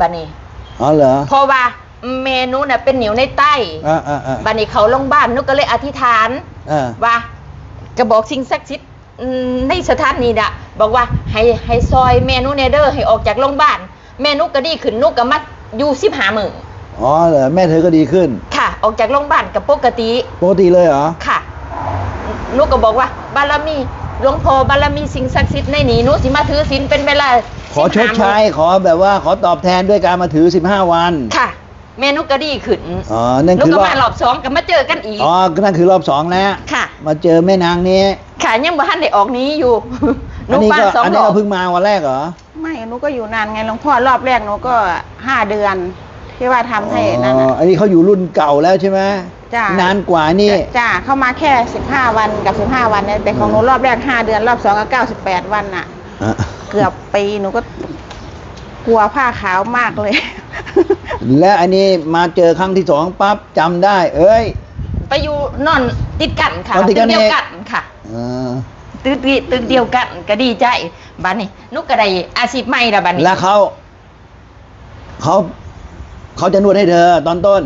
บัดนี้อ๋อเหรอเพราะว่าเมนูน่ะเป็นเหนียวในใต้อ่าอ่าอ่าบัดนี้เขาลงบ้านนุกก็เลยอธิษฐาน อ่าว่าก็บอกสิ่งศักดิ์สิทธิ์อืมในสถานนี้น่ะบอกว่าให้ให้ซอยเมนูเนเดอร์ให้ออกจากโรงพยาบาลแม่นุกก็ดีขึ้นนุกก็มาอยู่สิบหามืออ๋อเหรอแม่เธอก็ดีขึ้นค่ะ ออกจากโรงพยาบาลกับปกติปกติเลยเหรอ ค่ะนุกก็บอกว่า บารมี หลวงพ่อบารมีสิ่งศักดิ์สิทธิ์ในนี้หนุสิมาถือศีลเป็นเวลาขอชด15ใช้ขอแบบว่าขอตอบแทนด้วยการมาถือ 15 วัน ค่ะแม่นุกก็ดีขึ้นอ๋อนั่นนุกคือก็รอบมารอบสองก็มาเจอกันอีกอ๋อนั่นคือรอบสองแล้วค่ะ มาเจอแม่นางนี้ค่ะยังบ่ทันได้ออกหนี้อยู่นุอันกนี้บ้านก็สองอันดนี้อกก็เพิ่งมาวันแรกเหรอไม่หนูก็อยู่นานไงหลวงพ่อรอบแรกหนูก็ห้าเดือนที่ว่าทำให้นั่นอ๋อน่ะอันนี้เขาอยู่รุ่นเก่าแล้วใช่ไหม จ้ะ นานกว่านี่ จ้าเข้ามาแค่สิบห้าวันกับสิบห้าวันเนี่ยแต่ของหนูรอบแรกห้าเดือนรอบสองก็เก้าสิบแปดวันน่ะ อะเกือบปีหนูก็กลัวผ้าขาวมากเลย และอันนี้มาเจอครั้งที่สองปั๊บจำได้ เอ้ย ไปอยู่นอนติดกันค่ะนอนติดกันตึกเดียวเองกันค่ะเออตึกดีตึกเดียวกันก็ดีใจบ้านนี้นุกก็ได้อาชีพใหม่ละบ้านนี้แล้วเขาเขาเขาจะนวดให้เธอตอนต้น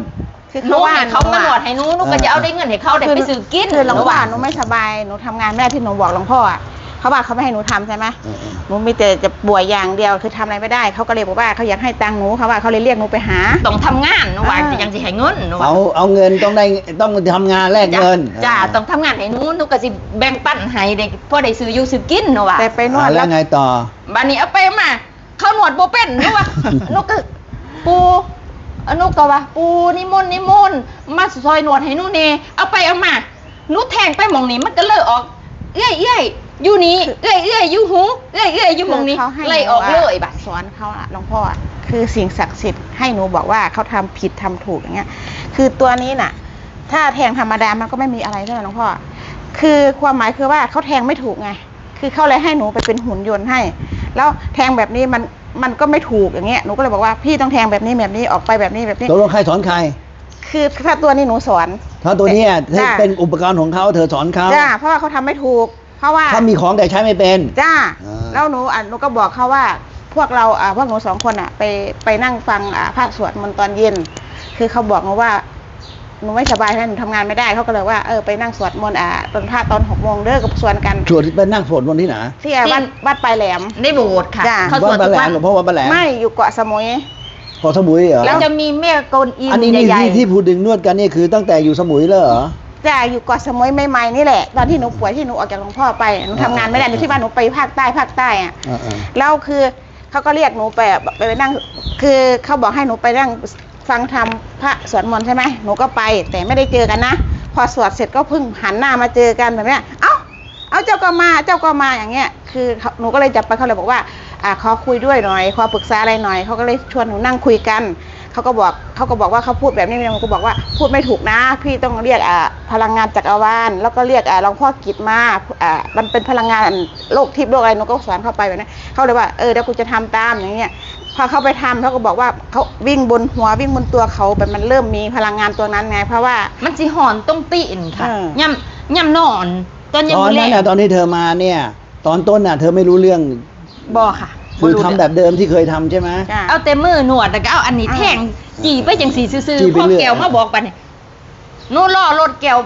คือนุเขากว่าให้เขามาหนวดให้หนูนุกก็จะเอาได้เงินให้เขาได้ไปซื้อกินคือหลวงพ่อว่าหนูไม่สบายหนูทำงานไม่ได้ที่หนูบอกหลวงพ่ออะเขาว่าเขาไม่ให้หนูทำใช่ไหมเออเออหนูมีแต่จะป่วยอย่างเดียวคือทำอะไรไม่ได้เขาก็เลยบอกว่าเขาอยากให้ตังค์หนูเขาว่าเขาเลยเรียกหนูไปหา ต้องทำงานนุกว่าอ่ายังสิให้เงินนุกว่าเอาเอาเงินต้องได้ต้องทำงานแลกเงิน จ้าต้องทำงานให้หนูนุกก็สิแบ่งปันให้เด็กพ่อได้ซื้ออยู่ซื้อกินนุกว่าแต่ไปนวอ่าดแล้แล้ววไงต่อบ้านนี้เอาไปมาเขาหนวดโบเป็นนุกว่านุกก็ปูเอานุกก็ว่าปูนิมนต์นิมนต์มาซอยหนวดให้หนูเนเอาไปเอามาหนูแทงไปหมองนี้มันก็เลิกออก เอ้ยเอ้ยอยู่นี่เอ้ยเอ้ยอยู่หูเอ้ยเอ้ยอยู่หมองนี้เขาให้ไล่ออกเลยบัด สอนเขาอะหลวงพ่ออะคือสิ่งศักดิ์สิทธิ์ให้หนูบอกว่าเขาทำผิดทำถูกอย่างเงี้ย คือตัวนี้น่ะ ถ้าแทงธรรมดามันก็ไม่มีอะไรเลยหลวงพ่อคือความหมายคือว่าเขาแทงไม่ถูกไง คือเขาเลยให้หนูไปเป็นหุ่นยนต์ให้ แล้วแทงแบบนี้มันมันก็ไม่ถูกอย่างเงี้ยหนูก็เลยบอกว่าพี่ต้องแทงแบบนี้แบบนี้ออกไปแบบนี้แบบนี้ ตกลงใครสอนใคร คือถ้าตัวนี้หนูสอน ถ้าตัวเนี้ยจ้ะเป็นอุปกรณ์ของเขาเธอสอนเขาจ้าเพราะว่าเขาทำไม่ถูก เพราะว่า ถ้ามีของแต่ใช้ไม่เป็น จ้า อ่า แล้วหนูอะหนูก็บอกเขาว่า พวกเราอ่าพวกหนูสองคนอะไปไปนั่งฟังอ่าพระสวดมนต์ตอนเย็น คือเขาบอกหนูว่า หนูไม่สบายนะหนูทำงานไม่ได้เขาก็เลยว่าเออไปนั่งสวดมนต์อ่าตอนพระตอนหกโมงเด้อกับสวดกันสวดไปนั่งสวดบนที่ไหนที่อะวัดวัดปลายแหลมได้โบสถ์ค่ะจ้ะ เขาสวัวดดปทุลากแหลวัมนหลวงพ่อวัดปลาแหลมไม่อยู่เกาะสมุยเกาะสมุยเหรอแล้วจะมีแม่กลอิมอันนี้นี่ใหญ่ที่ที่พูดถึงนวดกันนี่คือตั้งแต่อยู่สมุยเลยเหรอ จ้าอยู่เกาะสมุยใหม่ๆนี่แหละ ตอนที่หนูป่วยที่หนูออกจากหลวงพ่อไปหนูทำงานไม่ได้หนูที่บ้านหนูไปภาคใต้ภาคใต้อะ อ่า แล้วคือเขาก็เรียกหนูไปอะไปไปนั่ง คือเขาบอกให้หนูไปนั่ง ฟังธรรมพระสวดมนต์ใช่ไหมหนูก็ไป แต่ไม่ได้เจอกันนะ พอสวดเสร็จก็พึ่งหันหน้ามาเจอกันแบบนี้เอ้าเอาเจ้าก็มาเจ้าก็มาอย่างเงี้ย คือหนูก็เลยจับไปเขาเลยบอกว่าอ่าขอคุยด้วยหน่อยขอปรึกษาอะไรหน่อยเขาก็เลยชวนหนูนั่งคุยกัน เขาก็บอกเขาก็บอกว่าเขาพูดแบบนี้หนูก็บอกว่าพูดไม่ถูกนะ พี่ต้องเรียกอ่าพลังงานจักรวาลแล้วก็เรียกอ่าหลวงพ่อกิจมาอ่ามันเป็นพลังงานโลกทิพย์โลกอะไรหนูก็สอนเข้าไปแบบนี้เขาเลยว่าเออเดี๋ยวกูจะทำตามอย่างเงี้ยพอเขาไปทำเขาก็บอกว่าเขาวิ่งบนหัววิ่งบนตัวเขาแบบมันเริ่มมีพลังงานตัวนั้นไง เพราะว่ามันสิหอนต้องตีนค่ะเออย่ำย่ำนอน ตอนๆยังตอนบ่นั้นเล่น่ะตอนที่เธอมาเนี่ย ตอนต้นน่ะ เธอไม่รู้เรื่องบ่ค่ะ คือรู้ทำแบบเดิมที่เคยทำใช่ไหมจ้ะเอาแต่มือหนวดแล้วก็เอาอันนี้อ่าแทงจีไปจังสีซื่อจี้ๆไปพ่อเรื่อย แก้วมาบอกไปเนี่ยหนูรอรถแก้ว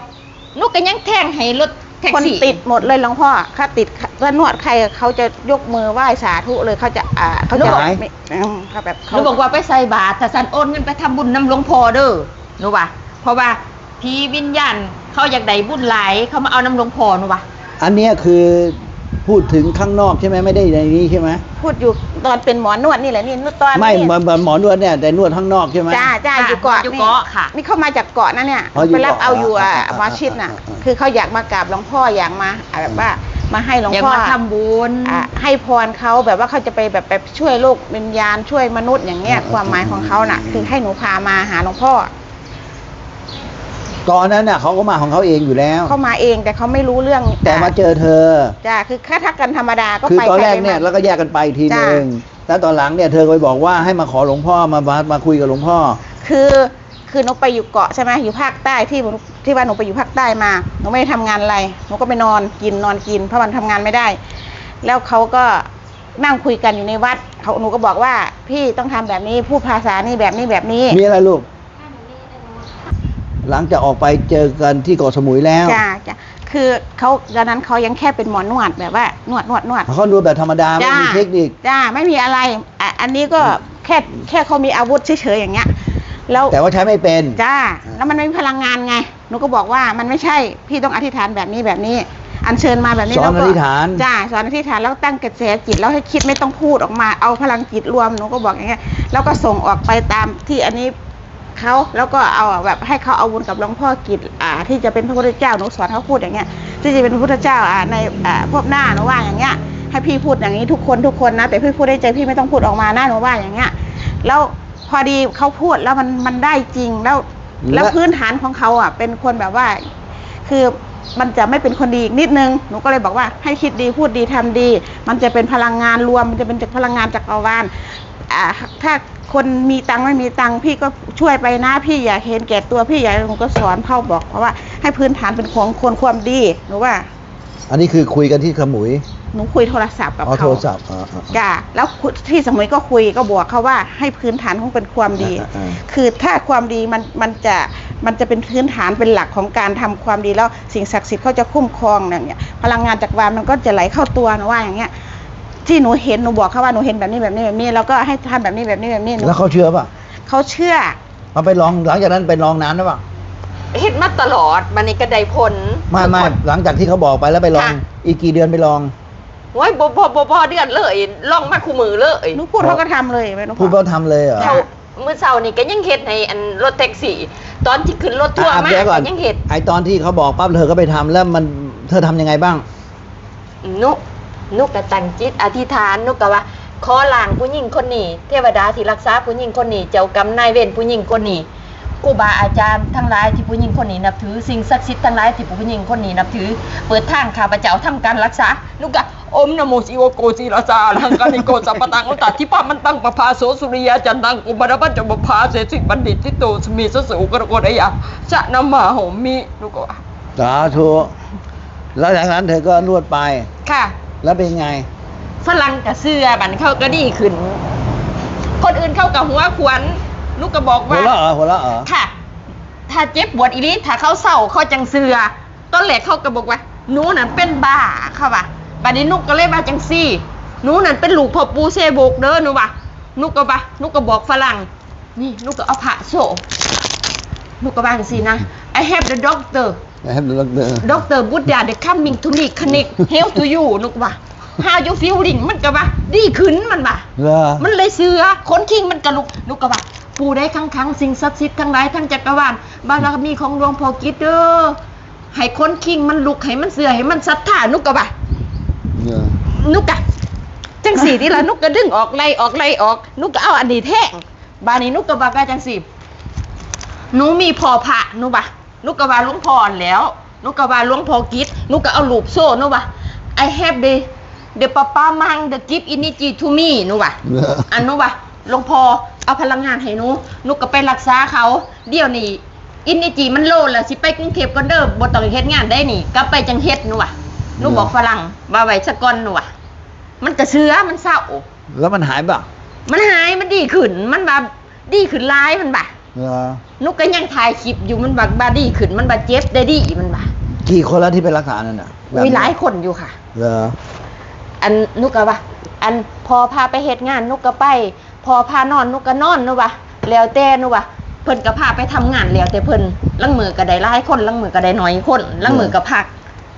หนูก็ยังแทงให้รถแท็กคนซี่ติดหมดเลยหลวงพ่อถ้าติดถ้านวดใครเขาจะยกมือไหว้สาธุเลยเขาจะอ่าเขาจะหายไม่อืมเขาแบบหเขานูบอกว่าไปใส่บาตรถ้าสันโอนเงินไปทำบุญน้ำหลวงพ่อเด้อหนูว่า เพราะว่าผีวิญญาณเขาอยากได้บุญหลายเขามาเอาน้ำหลวงพ่อหนูว่า อันเนี้ยคือ พูดถึงข้างนอกใช่ไหมไม่ได้ในนี้ใช่ไหมพูดอยู่ตอนเป็นหมอนวดนี่แหละนี่นวดตอนไม่นี่เหมือนเหมือนหมอนวดเนี่ยแต่นวดข้างนอกใช่ไหมจ้าจ้าค่ะอยู่เกาะอยู่นี่เกาะค่ะ นี่เข้ามาจากเกาะนะเนี่ยอ๋ออยู่ไปรับเกาะเอาอยู่อะอ่าอ่าหมอชิดน่ะอ่าอ่าคือเขาอยากมากราบหลวงพ่ออยากมาอ่าแบบว่ามาให้หลวงอยากพ่อมาทำบุญอะให้พรเขาแบบว่าเขาจะไปแบบแบบช่วยโลกวิญญาณช่วยมนุษย์อย่างเงี้ยความหมายของเขาน่ะ คือให้หนูพามาหาหลวงพ่อ ตอนนั้นน่ะเขาก็มาของเขาเองอยู่แล้ว เขามาเองแต่เขาไม่รู้เรื่องแต่มาเจอเธอจ้าคือแค่ทักกันธรรมดาก็คือไปตอนแรกไปเนี่ยมาแล้วก็แยกกันไปทีจ้ะนึงแล้วตอนหลังเนี่ยเธอก็ไปบอกว่าให้มาขอหลวงพ่อมามามาคุยกับหลวงพ่อ คือคือหนูไปอยู่เกาะใช่ไหมอยู่ภาคใต้ที่หนูที่ว่าหนูไปอยู่ภาคใต้มาหนูไม่ได้ทำงานอะไรหนูก็ไปนอนกินนอนกิน เพราะมันทำงานไม่ได้ แล้วเขาก็นั่งคุยกันอยู่ในวัดเขาหนูก็บอกว่าพี่ต้องทำแบบนี้พูดภาษานี้แบบนี้แบบนี้มีอะไรลูก หลังจากออกไปเจอกันที่เกาะสมุยแล้วจ้าจ้าคือเขาตอนนั้นเขายังแค่เป็นหมอนวดแบบว่านวดนวดนวดเขาดูแบบธรรมดาไม่จ้ามีเทคนิคจ้าไม่มีอะไรอะอันนี้ก็แค่แค่เขามีอาวุธเฉยๆอย่างเงี้ยแล้วแต่ว่าใช้ไม่เป็นจ้าแล้วมันไม่มีพลังงานไงหนูก็บอกว่ามันไม่ใช่พี่ต้องอธิษฐานแบบนี้แบบนี้ อัญเชิญมาแบบนี้สอนแล้วก็อธิษฐานจ้าสอนอธิษฐานแล้วตั้งกระแสจิตแล้วให้คิดไม่ต้องพูดออกมาเอาพลังจิตรวมหนูก็บอกอย่างเงี้ยแล้วก็ส่งออกไปตามที่อันนี้ เขาแล้วก็เอาแบบให้เขาเอาบุญกับหลวงพ่อกิจอ่า ที่จะเป็นพระพุทธเจ้าหนูสอนเขาพูดอย่างเงี้ยที่จะเป็นพระพุทธเจ้าอ่าในอ่าพวกหน้าหนูว่าอย่างเงี้ยให้พี่พูดอย่างนี้ทุกคนทุกคนนะแต่พี่พูดได้ใจพี่ไม่ต้องพูดออกมานะหนูว่าอย่างเงี้ยแล้วพอดีเขาพูดแล้วมันมันได้จริงแล้ว แล้วและพื้นฐานของเขาอะ เป็นคนแบบว่า คือมันจะไม่เป็นคนดีอีกนิดนึง หนูก็เลยบอกว่าให้คิดดีพูดดีทำดี มันจะเป็นพลังงานรวม มันจะเป็นจากพลังงานจักรวาลอ่าถ้าคนมีตังค์ไม่มีตังค์พี่ก็ช่วยไปนะพี่อย่าเห็นแก่ตัวพี่อย่าหนูก็สอนเขาบอกเพราะว่าให้พื้นฐานเป็นของคนความดีหนูว่าอันนี้คือคุยกันที่สมุยหนูคุยโทรศัพท์กับเอาเขาโทรศัพท์อ่าอ่าจ้าแล้วคุที่สมัยก็คุยก็บอกเขาว่าให้พื้นฐานของเป็นความดีอ่าอ่า คือถ้าความดีมันมันจะมันจะเป็นพื้นฐานเป็นหลักของการทำความดีแล้วสิ่งศักดิ์สิทธิ์เขาจะคุ้มครองเนี่ยเนี่ยพลังงานจากวานมันก็จะไหลเข้าตัวนะว่าอย่างเงี้ย ที่หนูเห็นหนูบอกเขาว่าหนูเห็นแบบนี้แบบนี้แบบนี้แล้วก็ให้ทำแบบนี้แบบนี้แบบนี้หนูแล้วเขาเชื่อป่ะเขาเชื่อเอาไปลองหลังจากนั้นไปลองนานหรือเปล่าเฮ็ดมาตลอดบันนี้ก็ได้ผลไม่ไม่หลังจากที่เขาบอกไปแล้วไปลอง ค่ะ อีกกี่เดือนไปลอง โอ้ยบ่บ่บ่บ่เดือนเลยล่องมาคู่มือเลยหนูพูดเขาก็ทำเลยไม่หนูพูดว่าทำเลยเหรอ เขามื้อเช้านี่ก็ยังเฮ็ดในอันรถแท็กซี่ ตอนที่ขึ้นรถทัวร์อะมาเดี๋ยวก่อนก็ยังเฮ็ดไอตอนที่เขาบอกปั๊บเธอก็ไปทำแล้วมันเธอทำยังไงบ้างนุ นุก็ตั้งจิตอธิษฐานนุก็ว่าขอลางผู้หญิงคนนี้ เทวดาที่รักษาผู้หญิงคนนี้ เจ้ากรรมนายเวรผู้หญิงคนนี้ครูบาอาจารย์ทั้งหลายที่ผู้หญิงคนนี้นับถือสิ่งศักดิ์สิทธิ์ทั้งหลายที่ผู้หญิงคนนี้นับถือ เปิดทางข้าพเจ้าทำการรักษานุก็อมนโมสิโวโกศิราจาลังกานิโกสัปตังอุตตทิปามันตังปภาโสสุริยาจันตังอุบาระปัจจบภาเสสิบัณฑิตทิโตสมีสสุกรกฎยาจะนำมาโหมินุก็ว่าสาธุแล้วจากนั้นเธอก็นวดไปค่ะ แล้วเป็นไง ฝรั่งกับเสื้อบันเขาก็ดีขึ้น คนอื่นเข้ากับหัวขวัญลูกก็บอกหัวว่าเราะเหรอหัวเราะเหรอค่ะ ถ้าเจ็บปวดอีนี้ถ้าเขาเศร้าเขาจังเสือตอนแรกเขาก็บอกว่าหนูนั่นเป็นบ้าเขาว่าบัดนี้นุกก็เลยมาจังซี่หนูนั่นเป็นลูกพ่อปูเซโบกเด้อหนูว่านุกก็ว่านุกก็บอกฝรั่ง นี่นุกก็เอาผ้าโซ่นุกก็ว่าจังซี่นะ I have the doctor นะครับดูเดิน Doctor Buddha the coming to me connect help to you นุกว่า how you feeling มันก็ว่า ดีขึ้นมันว่าเหรอมันเลยเสือขนคิงมันกระลุกนุกก็ว่าปูได้ครั้งครั้งสิ่งศักดิ์สิทธิ์ทั้งหลายทั้งจักรวาลบารมีของหลวงพ่อกิดเด้อให้ขนคิงมันลุกให้มันเสือให้มันศรัทธานุกก็ว่าเหรอนุกอะจังสีที่ละนุกก็ดึงออกไล่ออกไล่ออก นุกก็เอาอันนี้แท่งบานนี้นุกก็บอกว่าจังสีหนูมีพอพระนุบะ นุกก็ว่าหลวงพ่อนั่นแหล้วนุกก็ว่าหลวงพ่อกิดนุกก็เอาลูปโซ่นุบะ I have the the papa mang the gift energy to me นุบะเหรออันนุบะหลวงพ่อเอาพลังงานให้หนูนุกก็ไปรักษาเขาเดี๋ยวนี้อินนิจีมันโลนแล้วสิไปกรุงเทพก่อนเด้อบ่ต้องเฮ็ดงานได้นี่กลับไปจังเฮ็ดหนูว่ะหนูบอกฝรั่งว่าไว้ซะก่อนหนูว่ะมันกระเชื้อมันเศร้าแล้วมันหายป่ะมันหายมันดีขึ้นมันแบบดีขึ้นหลายมันบ่ะเหรอ นุกก็ยังถ่ายคลิปอยู่มันบักบาดีขึ้นมันบาเจ็บได้ดีมันบ่ะกี่คนแล้วที่ไปรักษานั่นน่ะแบบมีนั้นหลายคนอยู่ค่ะเหรออันนุกก็ว่าอันพอพาไปเฮ็ดงานนุกก็ไป พอพานอนนุกก็นอนนุว่ะแล้วแต่นุว่ะเพิ่นก็พาไปทำงานแล้วแต่เพิ่นลังมือก็ได้หลายคนลังมือก็ได้น้อยคนลังมือก็พัก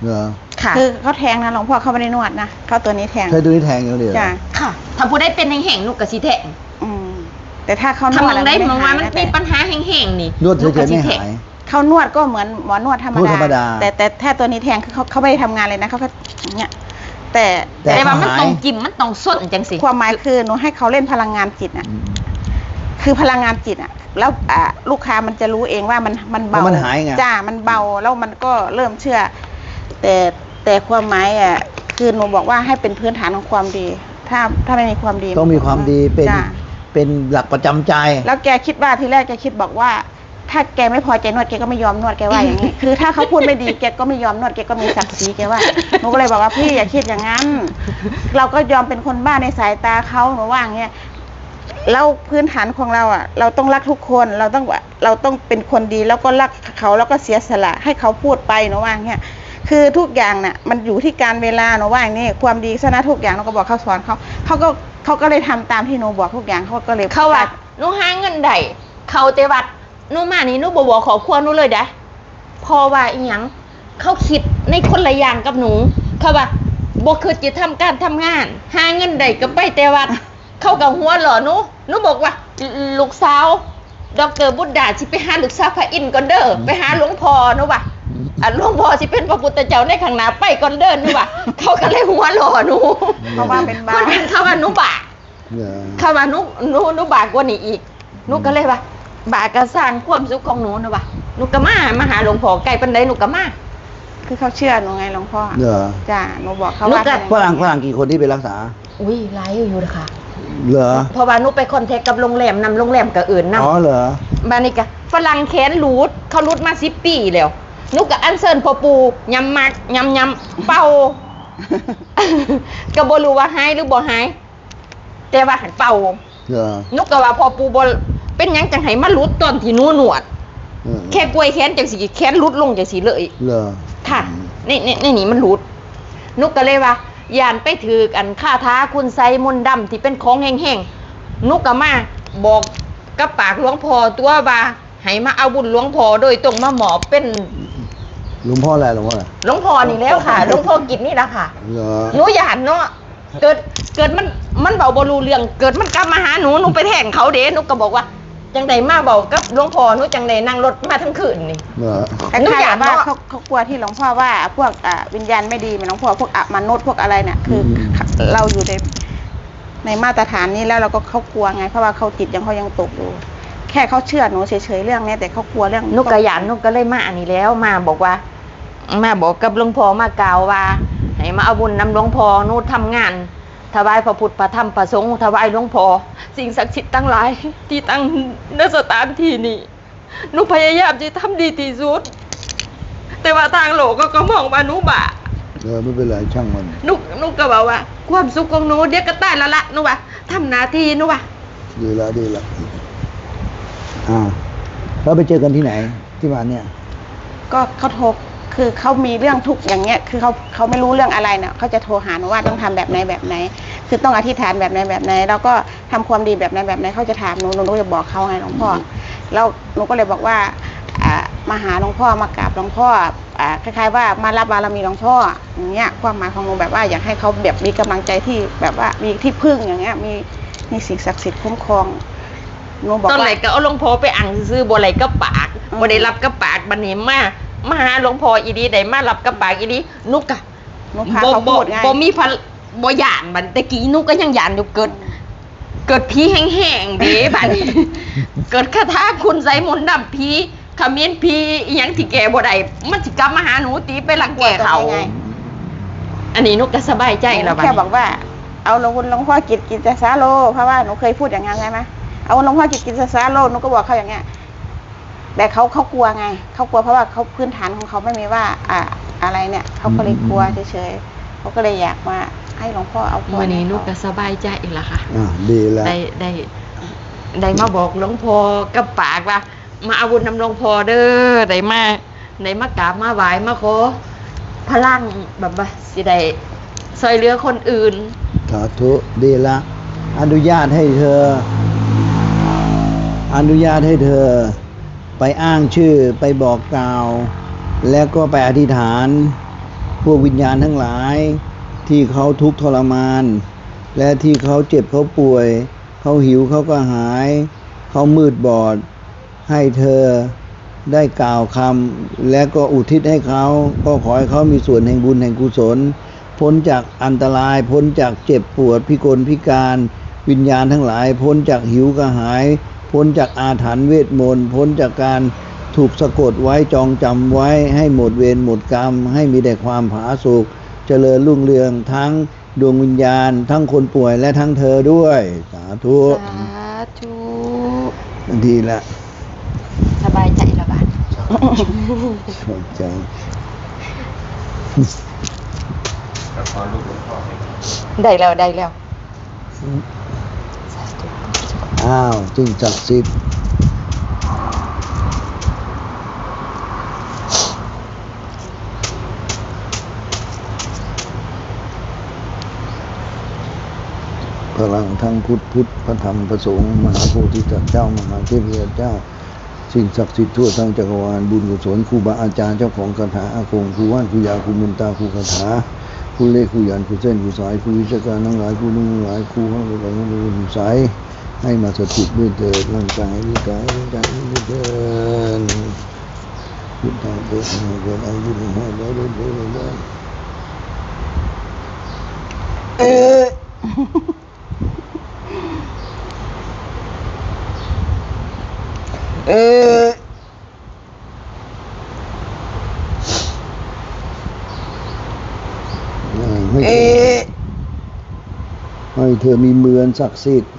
เหรอค่ะคือเขาแทงนะหลวงพ่อเขาไม่ได้นวดนะเขาตัวนี้แทงเคยดูที่แทงอยู่เดียวจ้าค่ะถ้าผู้ได้เป็นแห้งๆนุกก็สิแทงอืม แต่ถ้าเขานถ้าวดมังอะได้ไม่มองว่าหายมันนะมีแต่ปัญหาแห้งๆนี่นวดเฉนุกก็ยๆสิไม่แทหางยเขานวดก็เหมือนหมอนวดธรรมนวดดาธรรมดา แต่แต่ถ้าตัวนี้แทงคือเขาเขาไม่ได้ทำงานเลยนะเขาก็อย่างเนี่ยแต่แต่ แต่ว่ามันหายต้องจิ้มมันต้องส้นจังสิความหมายคือหนูให้เขาเล่นพลังงานจิตอะ อืม คือพลังงานจิตอะ แล้วอ่าลูกค้ามันจะรู้เองว่ามันมันเบาว่ามันหายไง จ้ามันเบาแล้วมันก็เริ่มเชื่อ แต่แต่ความหมายอะคือหนูบอกว่าให้เป็นพื้นฐานของความดี ถ้าถ้าไม่มีความดีต้องมีความดีเป็นจ้ะ เป็นหลักประจำใจ แล้วแกคิดว่าทีแรกแกคิดบอกว่าถถ้าแกไม่พอใจนวดแกก็ไม่ยอมนวดแกว่าอย่างนี้ คือถ้าเขาพูดไม่ดีแกก็ไม่ยอมนวดแกก็มีศักดิ์ศรีแกว่าหนูก็เลยบอกว่าพี่อย่าคิดอย่างนั้น เราก็ยอมเป็นคนบ้าในสายตาเขาหนูว่าอย่างเงี้ยเราพื้นฐานของเราอะ เราต้องรักทุกคนเราต้องว่าเราต้องเป็นคนดีแล้วก็รักเขาแล้วก็เสียสละให้เขาพูดไปหนูว่าอย่างเงี้ยคือทุกอย่างน่ะมันอยู่ที่การเวลาหนูว่าอย่างนี้ความดีชนะทุกอย่างหนูก็บอกเขาสอนเขาเขาก็ เขาก็เลยทำตามที่หนูบอกทุกอย่างเขาก็เลยเขาว่าหนูหาเงินได้เขาแต่วัดหนูมานี่หนูบ่บอกขอบครัวหนูเลยเด้เพอว่าอีหยังเขาคิดในคนละอย่างกับหนู เขาว่าบ่คือจะทำการทำงานหาเงินได้ก็ไปแต่วัด เขากับหัวเหรอหนูหนูบอกว่าลูกสาวดอกเตอรบุตรดาสิไปหาลูกสาวพระอินทร์ก่อนเด้อไปหาหลวงพ่อหนูว่า อะหลวงพ่อสิเป็นพระพุทธเจ้าในข้างหน้าไปก่อนเด้อหนูว่าเขาก็เลยหัวเหรอหนูเพราะว่าเป็นบ้าคนอื่นเขาว่าหนูบ้าเหรอเข้ามาหนุหนูหนูบากกว่านี้อีกหนูก็เลยว่า บากก็สร้างความสุขของหนูนะว่าหนูก็มามาหาหลวงพ่อไก่ปันไดหนูก็มาคือเขาเชื่อหนูไงหลวงพ่อเหรอจ้าหนูบอกเขาหนูว่าก็ฝรั่งฝรั่งกี่คนที่ไปรักษา อุ้ยไลฟ์อยู่นะคะเหรอเพราะว่าหนูไปคอนแทคกับโรงแรมนำโรงแรมกับอื่นนำอ๋อเหรอ บานิกะฝรั่งแขนรูดเขารูดมาสิปีแล้วห นูก็อันเซิญพ่อปูยำมักยำยำเป่า ก็บ่รู้ว่าหายหรือบ่หายแต่ว่าหันเป่าเหรอหนูก็ว่าพ่อปูบ่เป็นหยังจังไห้มารูดตอนที่หนูหนวด เออแค่กล้วยแขนจังสีแขนรุดลงจังสีเลย เหรอค่ะนี่นี่นี่นี่มันรุด นุกก็เลยว่ายานไปถือกันค่าท้าคุณไซมนต์ดำที่เป็นของแห้งๆนุกก็มาบอกกับปากหลวงพ่อตัวว่าให้มาเอาบุญหลวงพ่อโดยตรงมาหมอบเป็น หลวงพ่ออะไรหลวงพ่ออะไรหลวงพ่อนี่แล้วค่ะหลวงพ่อกิจนี่แหละค่ะเหรอหนูหยานเนาะเกิดเกิดมันมันเบาบรูเรื่อง เกิดมันกลับมาหาหนูหนูไปแทงเขาเด้หนูก็บอกว่า จังใดมาเบากับหลวงพ่อหนูจังใดนั่งรถมาทั้งคืนนี่ เหรอคล้ายหนูอยากๆว่าเนอะเขาเขากลัวที่หลวงพ่อว่าพวกอ่าวิญญาณไม่ดีเหมือนหลวงพ่อพวกอมนุษย์พวกอะไรเนี่ยคืออเราอยู่ในในมาตรฐานนี้แล้วเราก็เขากลัวไง เพราะว่าเขาจิตยังเขายังตกอยู่แค่เขาเชื่อหนูเฉยๆเรื่องเนี้ยแต่เขากลัวเรื่อง นุกกระยานนุกก็เลยมาอันนี้แล้วมาบอกว่า มาบอกกับหลวงพ่อมากล่าวว่าให้มาเอาบุญนำหลวงพ่อนูทำงานถวายพระพุทธพระธรรมพระสงฆ์ถวายหลวงพ่อสิ่งศักดิ์สิทธิ์ตั้งหลาย ที่ตั้งนสถานที่นี่นุพยายามจะทำดีที่สุด แต่ว่าทางโลกก็ก็มองว่าหนุบะเออไม่เป็นไรช่างมันนุกนุกก็บอกว่า ความสุขของหนูเดี๋ยวก็ตายและละหนุว่าทำหน้าที่หนุว่าดีละดีละอ้าวแล้วไปเจอกันที่ไหนที่บ้านเนี่ย ก็เขาโทร คือเขามีเรื่องทุกอย่างเงี้ย คือเขาเขาไม่รู้เรื่องอะไรเนี่ยเขาจะโทรหาหนูว่าต้องทำแบบไหนแบบไหน คือต้องอธิษฐานแบบไหนแบบไหน แล้วก็ทำความดีแบบไหนแบบไหนเขาจะถามหนูหนูก็จะบอกเขาไงหลวงพ่อ แล้วหนูก็เลยบอกว่าอ่ามาหาหลวงพ่อมากราบหลวงพ่อคล้ายๆว่ามารับบารมีหลวงพ่ออย่างเงี้ยความหมายของหนูแบบว่าอยากให้เขาแบบมีกำลังใจที่แบบว่ามีที่พึ่งอย่างเงี้ยมีมีสิ่งศักดิ์สิทธิ์คุ้มครองหนูบอกตอนไหนก็เอาหลวงพ่อไปอ่างซื้อบ่ไหลก็ปากบ่ได้รับกับปากบัดนี้มา มาหาหลวงพ่ออีดีได้มารับกับปากอีดีนุกกะหนูพาบ่เขาบ่พูดไงบ่มีพันบ่หยานบัดแต่กี้นุกก็ยังหยานอยู่เกิด เกิดผีแห้งๆเด้บัดนี้ เกิดคาถาคุณใส่มนต์ดำผีขมิ้นผีอีหยังที่แก่บ่ได้มันสิกลับมาหาหนูตีไปรังแกเขาไงอันนี้นุกก็สบายใจแล้วบัดแค่นี้บอกว่า เอาหลวงพ่อหลวงพ่อกิจกิจสาโลเพราะว่าหนูเคยพูดอย่างงั้นไงไหมเอาหลวงพ่อกิจกิจสาโลหนูก็บอกเขาอย่างเงี้ย แต่เขาเขากลัวไงเขากลัวเพราะว่าเขาพื้นฐานของเขาไม่มีว่าอ่าอะไรเนี่ยเขาก็เลยกลัวเฉยๆเขาก็เลยอยากมาให้หลวงพ่อเอาพรวันนี้ให้นุกเขาก็สบายใจแล้วค่ะอ่าดีละได้ได้ได้มาบอกหลวงพ่อกับปากว่า มาเอาบุญนำหลวงพ่อเด้อได้มาได้มากราบมาไหว้มาขอพลังแบบว่าสิได้ซอยเหลือคนอื่นสาธุดีละอนุญาตให้เธอ อนุญาตให้เธอ ไปอ้างชื่อไปบอกกล่าว แล้วก็ไปอธิษฐาน พวกวิญญาณทั้งหลาย ที่เขาทุกข์ทรมาน และที่เขาเจ็บเขาป่วย เขาหิวเขาก็หาย เขามืดบอด ให้เธอได้กล่าวคำและก็อุทิศให้เขาก็ขอให้เขามีส่วนแห่งบุญแห่งกุศล พ้นจากอันตรายพ้นจากเจ็บปวดพิกลพิการ วิญญาณทั้งหลาย พ้นจากหิวกระหาย พ้นจากอาถรรพ์เวทมนต์พ้นจากการถูกสะกดไว้จองจำไว้ให้หมดเวรหมดกรรม ให้มีแต่ความผาสุกเจริญรุ่งเรืองทั้งดวงวิญญาณ ทั้งคนป่วยและทั้งเธอด้วย สาธุสาธุดีละ สบายใจเข้าใจได้แล้วได้แล้ว อ้าวจึงจักดิ์สิทธิ์พลังทั้งพุทธพุทธพระธรรมพระสงฆ์มหาโพธิสัตว์เจ้ามหาเทพเจ้า สิ่งศักดิ์สิทธิ์ทั่วทั้งจักรวาลบุญกุศลครูบาอาจารย์เจ้าของคาถาอาคมครูว่านครูยาครูมุนตาครูคาถาครูเลขครูยันครูเส้นครูสายครูวิชาการทั้งหลายครูนุ่งหลายครูห้องครูอะไรครูนุ่งสาย ให้มาสถิตด้วยเถิดร่างกายวิกายร่างกายด้วยเถิดพุทธังเปิดให้เกิดอายุหนึ่งห้าร้อยเรื่อยๆเรื่อยๆเอ๊ะเอ๊ะให้เธอให้เธอมีเมือนศักดิ์สิทธิ์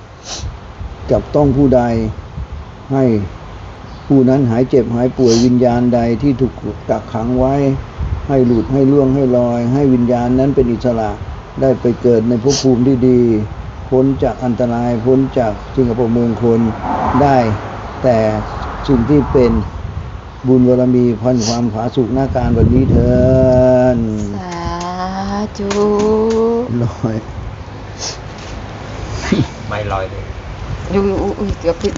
จับต้องผู้ใด ให้ผู้นั้นหายเจ็บหายป่วยวิญญาณใดที่ถูกกักขังไว้ ให้หลุดให้ล่วงให้ลอย ให้วิญญาณนั้นเป็นอิสระได้ไปเกิดในภพภูมิที่ดีพ้นจากอันตรายพ้นจากสิ่งอัปมงคลได้ แต่สิ่งที่เป็นบุญบารมีพันความผาสุกหน้าการแบบนี้เถินสาธุลอย ไม่ลอยเลย อยู่อุ้ยเกือบผิด